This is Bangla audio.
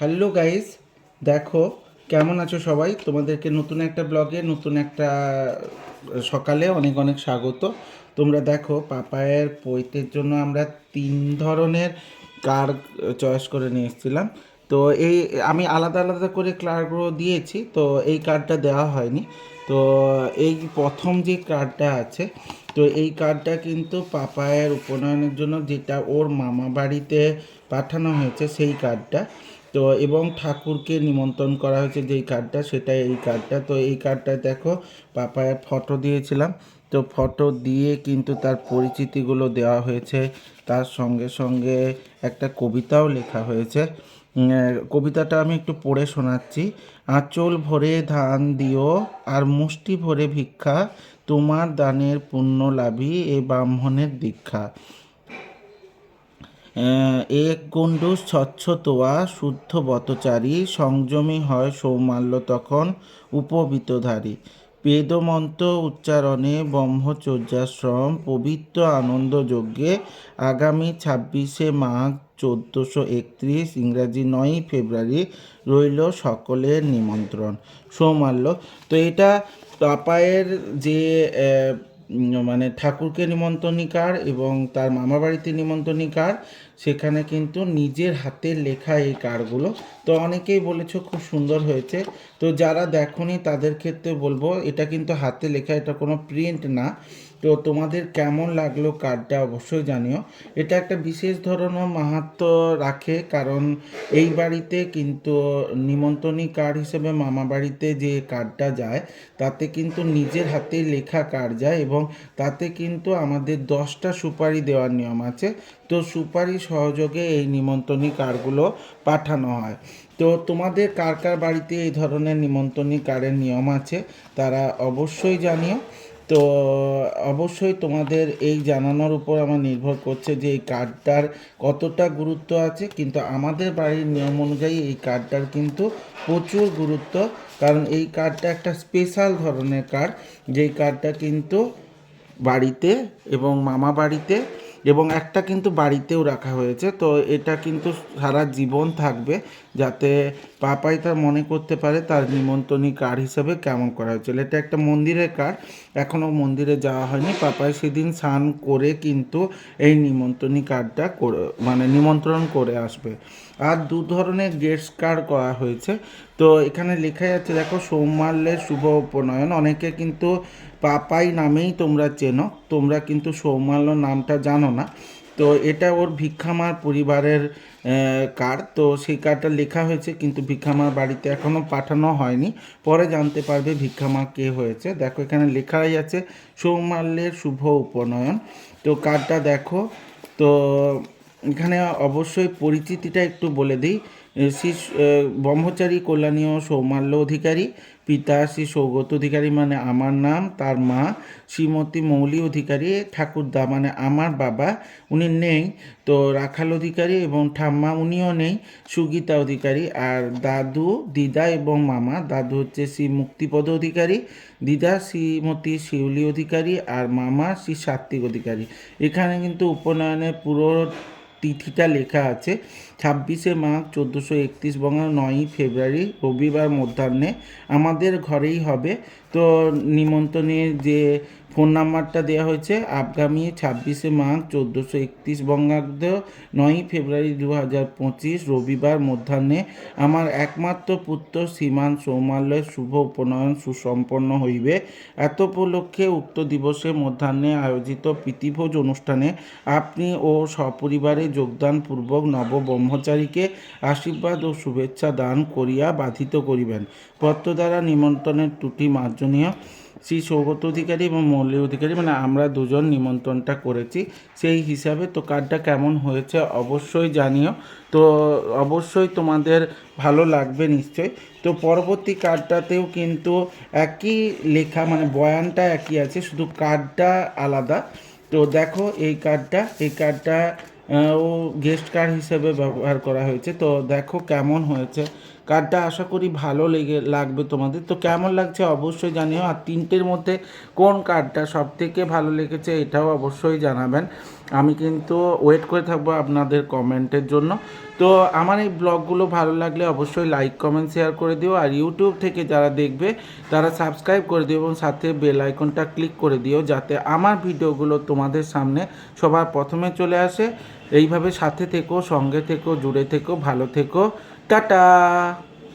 হ্যালো গাইস, দেখো, কেমন আছো সবাই? তোমাদেরকে নতুন একটা ব্লগে, নতুন একটা সকালে অনেক অনেক স্বাগত। তোমরা দেখো, পাপায়ের পৈতের জন্য আমরা তিন ধরনের কার চয়েস করে নিয়ে এসেছিলাম। তো এই, আমি আলাদা আলাদা করে কার্ডগুলো দিয়েছি, তো এই কার্ডটা দেওয়া হয়নি। তো এই প্রথম যে কার্ডটা আছে, তো এই কার্ডটা কিন্তু পাপায়ের উপনয়নের জন্য, যেটা ওর মামা বাড়িতে পাঠানো হয়েছে, সেই কার্ডটা তো এবং ঠাকুরকে নিমন্ত্রণ করা হয়েছে যেই কার্ডটা সেটা এই কার্ডটা। তো এই কার্ডটা দেখো পাপায়ের ফটো দিয়েছিলাম। তো ফটো দিয়ে কিন্তু তার পরিচিতিগুলো দেওয়া হয়েছে। তার সঙ্গে সঙ্গে একটা কবিতাও লেখা হয়েছে। কবিতাটা আমি একটু পড়ে শোনাচ্ছি। আঁচল ভরে ধান দিও, আর মুষ্টি ভরে ভিক্ষা। তোমার দানের পুণ্য লাভী এ ব্রাহ্মণের দীক্ষা। এক গণ্ডুষ স্বচ্ছ তোয়া শুদ্ধ বতচারী সংযমী হয় সৌমাল্য তখন উপবিতধারী। বেদমন্ত্র উচ্চারণে ব্রহ্মচর্যাশ্রম, পবিত্র আনন্দ যজ্ঞে আগামী ছাব্বিশে মাঘ চোদ্দোশো একত্রিশ ইংরাজি নয়ই ফেব্রুয়ারি রইল সকলের নিমন্ত্রণ। সৌমাল্য, তো এটা পাপায়ের যে মানে ঠাকুরকে নিমন্ত্রণীকার এবং তার মামা বাড়িতে নিমন্ত্রণীকার, সেখানে কিন্তু নিজের হাতে লেখা এই কারগুলো। তো অনেকেই বলেছ খুব সুন্দর হয়েছে। তো যারা দেখনি তাদের ক্ষেত্রে বলব, এটা কিন্তু হাতে লেখা, এটা কোনো প্রিন্ট না। তো তোমাদের কেমন লাগল কার্ডটা অবশ্যই জানিও। এটা একটা বিশেষ ধরনের মাহাত্ম রাখে, কারণ এই বাড়িতে কিন্তু নিমন্ত্রণী কার্ড হিসেবে মামা বাড়িতে যে কার্ডটা যায়, তাতে কিন্তু নিজের হাতে লেখা কার্ড যায় এবং তাতে কিন্তু আমাদের দশটা সুপারি দেওয়ার নিয়ম আছে। তো সুপারি সহযোগে এই নিমন্ত্রণী কার্ডগুলো পাঠানো হয়। তো তোমাদের কার কার বাড়িতে এই ধরনের নিমন্ত্রণী কার্ডের নিয়ম আছে, তারা অবশ্যই জানিও। তো অবশ্যই তোমাদের এই জানানোর উপর আমার নির্ভর করছে যে এই কার্ডটার কতটা গুরুত্ব আছে, কিন্তু আমাদের বাড়ির নিয়ম অনুযায়ী এই কার্ডটার কিন্তু প্রচুর গুরুত্ব। কারণ এই কার্ডটা একটা স্পেশাল ধরনের কার্ড, যেই কার্ডটা কিন্তু বাড়িতে এবং মামা বাড়িতে এবং একটা কিন্তু বাড়িতেও রাখা হয়েছে, তো এটা কিন্তু সারা জীবন থাকবে যাতে পাপাই তার মনে করতে পারে তার নিমন্ত্রণী কার্ড হিসেবে কেমন করা হয়েছিল এটা একটা মন্দিরের কার্ড এখনও মন্দিরে যাওয়া হয়নি। পাপাই সেদিন স্নান করে কিন্তু এই নিমন্ত্রণী কার্ডটা করে মানে নিমন্ত্রণ করে আসবে। আর দু ধরনের গেস্ট কার্ড করা হয়েছে তো এখানে লেখা যাচ্ছে দেখো, সৌমাল্যের শুভ উপনয়ন। অনেকে কিন্তু পাপাই নামেই তোমরা চেনো, তোমরা কিন্তু সৌমাল্য নামটা জানো না। তো এটা ওর ভিক্ষামার পরিবারের কার্ড তো সেই কার্ডটা লেখা হয়েছে, কিন্তু ভিক্ষামার বাড়িতে এখনও পাঠানো হয়নি। পরে জানতে পারবে ভিক্ষামা কে হয়েছে। দেখো, এখানে লেখাই আছে, সৌমাল্যের শুভ উপনয়ন। তো কার্ডটা দেখো, তো এখানে অবশ্যই পরিচিতিটা একটু বলে দিই। শ্রী ব্রহ্মচারী কল্যাণীয় সৌমাল্য অধিকারী, পিতা শ্রী সৌগত অধিকারী মানে আমার নাম, তার মা শ্রীমতী মৌলি অধিকারী, ঠাকুরদা মানে আমার বাবা, উনি নেই, তো রাখাল অধিকারী এবং ঠাম্মা উনিও নেই, সুগীতা অধিকারী, আর দাদু, দিদা এবং মামা, দাদু হচ্ছে শ্রী মুক্তিপদ অধিকারী, দিদা শ্রীমতী শিউলি অধিকারী, আর মামা শ্রী সাত্বিক অধিকারী। এখানে কিন্তু উপনয়নের পুরো তিথিটা লেখা আছে। ছাব্বিশে মাঘ চোদ্দোশো একত্রিশ বঙ্গ নয়ই ফেব্রুয়ারি রবিবার মধ্যাহ্নে। আমাদের ঘরেই হবে। তো নিমন্ত্রণের যে ফোন নাম্বারটা দেওয়া হয়েছে আগামী ছাব্বিশে মাঘ চোদ্দোশো একত্রিশ বঙ্গাব্দ নয়ই ফেব্রুয়ারি দু হাজার পঁচিশ রবিবার মধ্যাহ্নে আমার একমাত্র পুত্র শ্রীমান সৌমাল্যের শুভ উপনয়ন সুসম্পন্ন হইবে। এত উপলক্ষে উক্ত দিবসে মধ্যাহ্নে আয়োজিত প্রীতিভোজ অনুষ্ঠানে আপনি ও সপরিবারে যোগদানপূর্বক নব ব্রহ্মচারীকে আশীর্বাদ ও শুভেচ্ছা দান করিয়া বাধিত করিবেন। পত্র দ্বারা নিমন্ত্রণের ত্রুটি মার্জনীয়। শ্রী সৌগত অধিকারী এবং মল্লী অধিকারী মানে আমরা দুজন নিমন্ত্রণটা করেছি। সেই হিসাবে তো কার্ডটা কেমন হয়েছে অবশ্যই জানিও। তো অবশ্যই তোমাদের ভালো লাগবে নিশ্চয়ই তো পরবর্তী কার্ডটাতেও কিন্তু একই লেখা মানে বয়ানটা একই আছে, শুধু কার্ডটা আলাদা। তো দেখো এই কার্ডটা এই কার্ডটা ও গেস্ট কার্ড হিসেবে ব্যবহার করা হয়েছে। তো দেখো কেমন হয়েছে। কার্ডটা আশা করি ভালো লেগে, লাগবে তোমাদের। তো কেমন লাগছে অবশ্যই জানিও। আর তিনটের মধ্যে কোন কার্ডটা সব থেকে ভালো লেগেছে এটাও অবশ্যই জানাবেন। আমি কিন্তু ওয়েট করে থাকব আপনাদের কমেন্টের জন্য। তো আমার এই ব্লগগুলো ভালো লাগলে অবশ্যই লাইক, কমেন্ট, শেয়ার করে দিও। আর ইউটিউব থেকে যারা দেখবে, তারা সাবস্ক্রাইব করে দিও এবং সাথে বেল আইকনটা ক্লিক করে দিও যাতে আমার ভিডিওগুলো তোমাদের সামনে সবার প্রথমে চলে আসে। এইভাবে সাথে থেকো, সঙ্গে থেকো, জুড়ে থেকো, ভালো থেকো। টাটা।